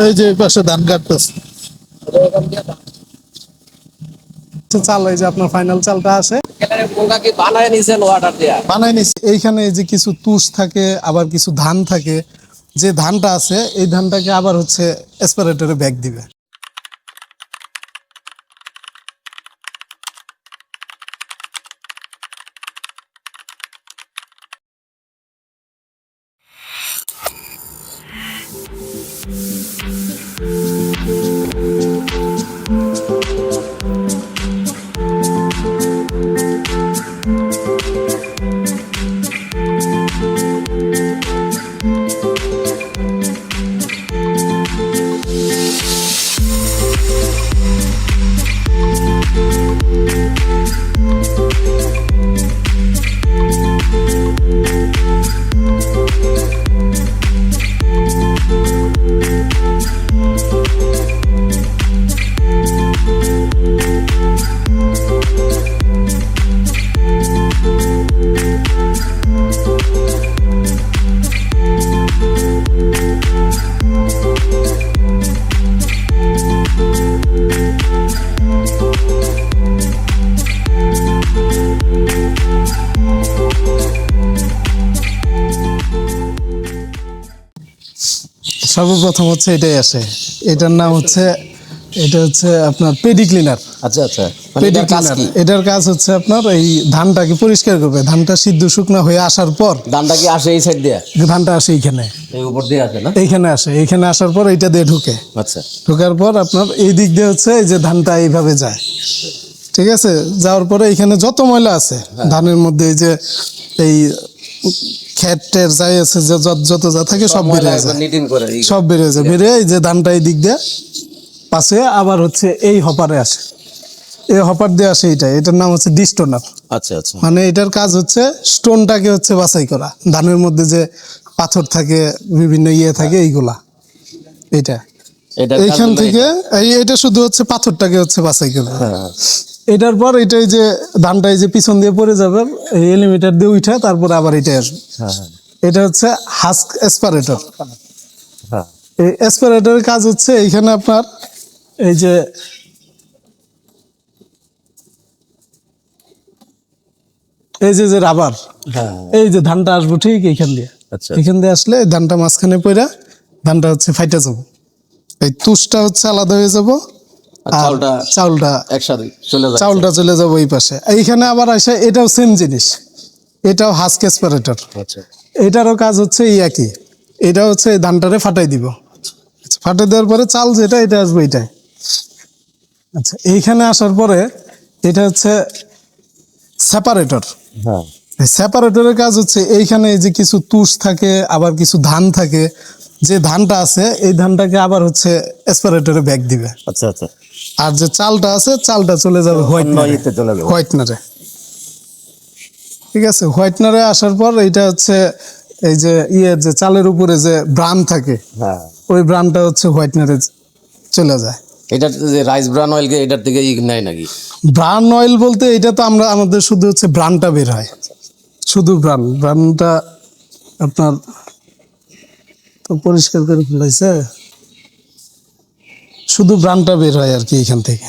এই যে পাশে ধান কাটতেছে। চাল যে আপনার ফাইনাল চালটা বানায় এইখানে এই যে কিছু তুষ থাকে, আবার কিছু ধান থাকে। যে ধানটা আছে, এই ধানটাকে আবার হচ্ছে এসপারেটরে ব্যাগ দিবে। সর্বপ্রথম হচ্ছে এটাই আসে। এটার নাম হচ্ছে এটা হচ্ছে আপনার পেডি ক্লিনার। আচ্ছা আচ্ছা। মানে পেডি ক্লিনার। এটার কাজ হচ্ছে আপনার এই ধানটাকে পরিষ্কার করবে। ধানটা সিদ্ধ শুকনো হয়ে আসার পর ধানটা কি আসে এই সাইড দিয়ে? ধানটা আসে এইখানে। এই উপর দিয়ে আসে না? এইখানে আসে। এইখানে আসার পর এইটা দিয়ে ঢুকে। আচ্ছা। ঢোকার পর আপনার এই দিক দিয়ে হচ্ছে এই যে ধানটা এইভাবে যায়। ঠিক আছে? যাওয়ার পরে এখানে যত ময়লা আছে ধানের মধ্যে এই যে এই খ্যাটের যাই আছে যে যত- যত যা থাকে সব যায়। সব যায়। যে ধানটা এই দিক দিয়ে পাশে আবার হচ্ছে এই হপারে আসে। এই হপার দিয়ে আসে এটা এটার নাম হচ্ছে ডিস্টোনার। আচ্ছা আচ্ছা। মানে এটার কাজ হচ্ছে স্টোনটাকে হচ্ছে বাছাই করা। ধানের মধ্যে যে পাথর থাকে বিভিন্ন ইয়ে থাকে এইগুলা। এটা এইখান থেকে এই এটা শুধু হচ্ছে পাথরটাকে হচ্ছে বাছাই করবে হ্যাঁ, এটার পর এটাই যে ধানটা এই যে পিছন দিয়ে পড়ে যাবে এই এলিমিটার দিয়ে উঠে তারপরে আবার এটা আসবে। হ্যাঁ এটা হচ্ছে হাস্ক এসপারেটর। হ্যাঁ। এই এসপারেটরের কাজ হচ্ছে এইখানে আপনার এই যে এই যে যে রাবার হ্যাঁ। এই যে ধানটা আসব ঠিক এইখান দিয়ে। আচ্ছা। এখান দিয়ে আসলে ধানটা মাঝখানে পড়া ধানটা হচ্ছে ফাইটা যাব। এই তুষটা হচ্ছে আলাদা হয়ে যাব চালটা চাউলটা একসাথে চলে যায় চাউলটা চলে যাব এই পাশে। এইখানে আবার আসে এটাও সেম জিনিস। এটাও হাস্ক আচ্ছা। এটারও কাজ হচ্ছে এই একই। এটা হচ্ছে ধানটারে ফাটাই দিব। আচ্ছা, ফাটাই দেওয়ার পরে চাল যেটা এটা আসবে এটাই আচ্ছা এইখানে আসার পরে এটা হচ্ছে সেপারেটর হ্যাঁ। সেপারেটরের কাজ হচ্ছে এইখানে যে কিছু তুষ থাকে আবার কিছু ধান থাকে যে ধানটা আছে এই ধানটাকে আবার হচ্ছে এসপারেটরে ব্যাগ দিবে। আচ্ছা আচ্ছা। আর যে চালটা আছে চালটা চলে যাবে হোয়াইট চলে যাবে। হোয়াইটনারে ঠিক আছে হোয়াইটনারে আসার পর এটা হচ্ছে এই যে ইয়ে যে চালের উপরে যে ব্রান থাকে হ্যাঁ। ওই ব্রানটা হচ্ছে হোয়াইটনারে চলে যায়। এটা যে রাইস ব্রান অয়েলকে এটার থেকে নেয় নাকি? ব্রান অয়েল বলতে এটা তো আমরা আমাদের শুধু হচ্ছে ব্রানটা বের হয়। শুধু ব্রান ব্রানটা আপনার তো পরিষ্কার করে ফেলাইছে। শুধু ব্রানটা বের হয় আর কি এখান থেকে।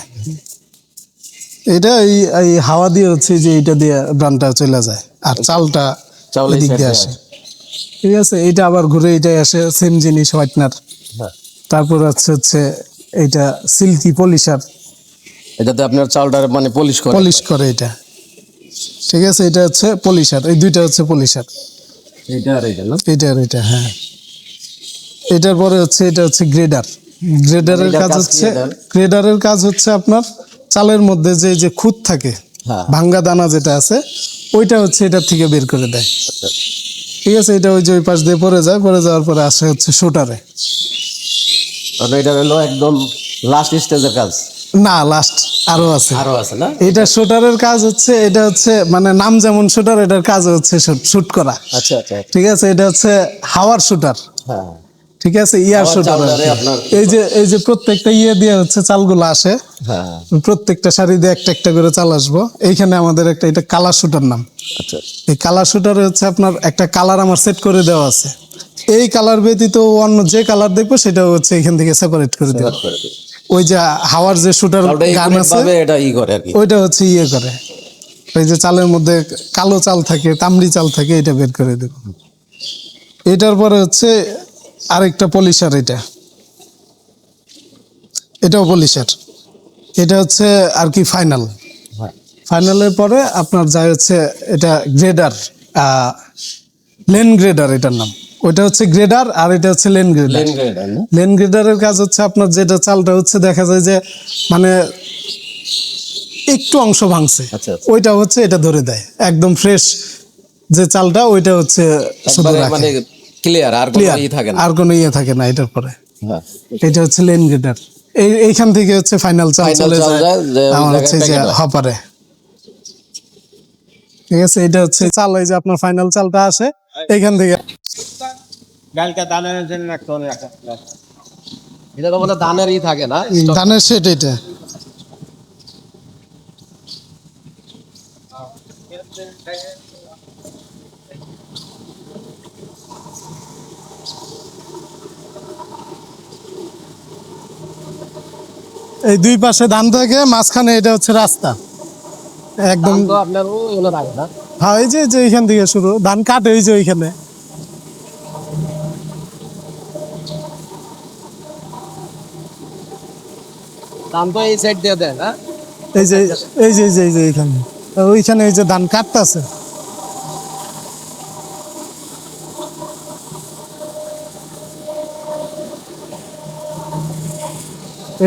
এটা এই এই হাওয়া দিয়ে হচ্ছে যে এইটা দিয়ে ব্রানটা চলে যায় আর চালটা এই দিয়ে আসে। ঠিক আছে এইটা আবার ঘুরে এইটাই আসে সেম জিনিস হোয়াইটনার। হ্যাঁ। তারপর হচ্ছে হচ্ছে এইটা সিল্কি পলিশার। এটাতে আপনার চালটা মানে পলিশ করে। পলিশ করে এটা। ঠিক আছে এটা হচ্ছে পলিশার এই দুইটা হচ্ছে পলিশার। এটা আর এটা না? এটা আর এটা হ্যাঁ। এটার পরে হচ্ছে এটা হচ্ছে গ্রেডার গ্রেডারের কাজ হচ্ছে গ্রেডারের কাজ হচ্ছে আপনার চালের মধ্যে যে যে খুঁত থাকে হ্যাঁ। ভাঙ্গা দানা যেটা আছে ওইটা হচ্ছে এটার থেকে বের করে দেয়। আচ্ছা। ঠিক আছে এটা ওই যে ওই পাশ দিয়ে পড়ে যায় পড়ে যাওয়ার পরে আসে হচ্ছে শোটারে। এটা হলো একদম লাস্ট স্টেজের কাজ। না লাস্ট আরও আছে। আরও আছে না? এটা শুটারের কাজ হচ্ছে এটা হচ্ছে মানে নাম যেমন শুটার এটার কাজ হচ্ছে শুট করা। আচ্ছা আচ্ছা। ঠিক আছে এটা হচ্ছে হাওয়ার শুটার। হ্যাঁ। ঠিক আছে? ইয়ার এই যে এই যে প্রত্যেকটা ইয়ে দিয়ে হচ্ছে চালগুলো আসে। হ্যাঁ। প্রত্যেকটা শাড়ি দিয়ে একটা একটা করে চাল আসব। এইখানে আমাদের একটা এটা কালার শুটার নাম। আচ্ছা এই কালার শুটারে হচ্ছে আপনার একটা কালার আমার সেট করে দেওয়া আছে। এই কালার ব্যতীত অন্য যে কালার দেখব সেটা হচ্ছে এখান থেকে সেপারেট করে দিই। ওই যে হাওয়ার যে শুটার গান আছে ওইটা হচ্ছে ইয়ে করে। ওই যে চালের মধ্যে কালো চাল থাকে তামড়ি চাল থাকে এটা বের করে দেব। এটার পরে হচ্ছে আরেকটা পলিশার এটা। এটাও পলিশার এটা হচ্ছে আর কি ফাইনাল হ্যাঁ। ফাইনালের পরে আপনার যায় হচ্ছে এটা গ্রেডার লেন গ্রেডার এটার নাম। ওইটা হচ্ছে গ্রেডার আর এটা হচ্ছে লেন গ্রেডার? লেন গ্রেডারের কাজ হচ্ছে আপনার যেটা চালটা হচ্ছে দেখা যায় যে মানে একটু অংশ ভাঙছে। আচ্ছা, আচ্ছা। ওইটা হচ্ছে এটা ধরে দেয়। একদম ফ্রেশ যে চালটা ওইটা হচ্ছে শুধু রাখে। মানে ক্লিয়ার আর কোনো ই থাকে না। আর কোনো ইয়ে থাকে না এটার পরে। হ্যাঁ। এটা হচ্ছে লেন গ্রেডার এই এইখান থেকে হচ্ছে ফাইনাল চাল চলে যায় আমার হচ্ছে যে হপারে ঠিক আছে এটা হচ্ছে চাল এই যে আপনার ফাইনাল চালটা আসে এইখান থেকে। কালকে দানের জন্য একটা অনেক এটা তো মানে ধানের ই থাকে না ধানের সেট এটা। এই দুই পাশে ধান থাকে মাঝখানে এটা হচ্ছে রাস্তা। একদম আপনার হ্যাঁ এই যে যে এইখান থেকে শুরু। ধান কাটে এই যে ওইখানে। ধান তো এই সাইড দিয়ে এই যে এই যে এই যে এইখানে। ওইখানে এই যে ধান কাটতেছে।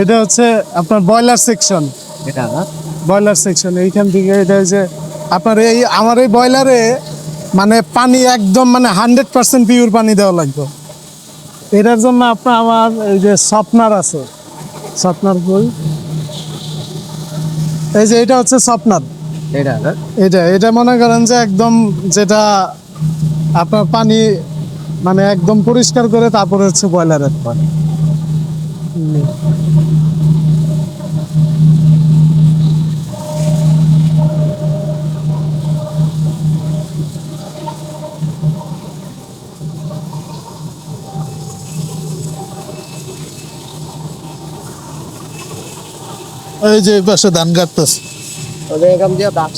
এটা হচ্ছে আপনার বয়লার সেকশন এটা না? বয়লার সেকশন এইখান থেকে এটা যে আপনার এই আমার এই বয়লারে মানে পানি একদম মানে হান্ড্রেড পার্সেন্ট পিওর পানি দেওয়া লাগবে। এটার জন্য আপনার আমার এই যে সপনার আছে। সপনার বই। এই যে এটা হচ্ছে সপনার এটা এটা এটা মনে করেন যে একদম যেটা আপনার পানি মানে একদম পরিষ্কার করে তারপরে হচ্ছে বয়লারের পানি। এই যে এই পাশে ধান কাটতেছে। ওদের এখান দিয়ে দাগ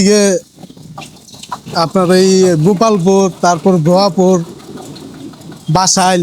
ইয়ে আপনার এই গোপালপুর তারপর গোয়াপুর বাসাইল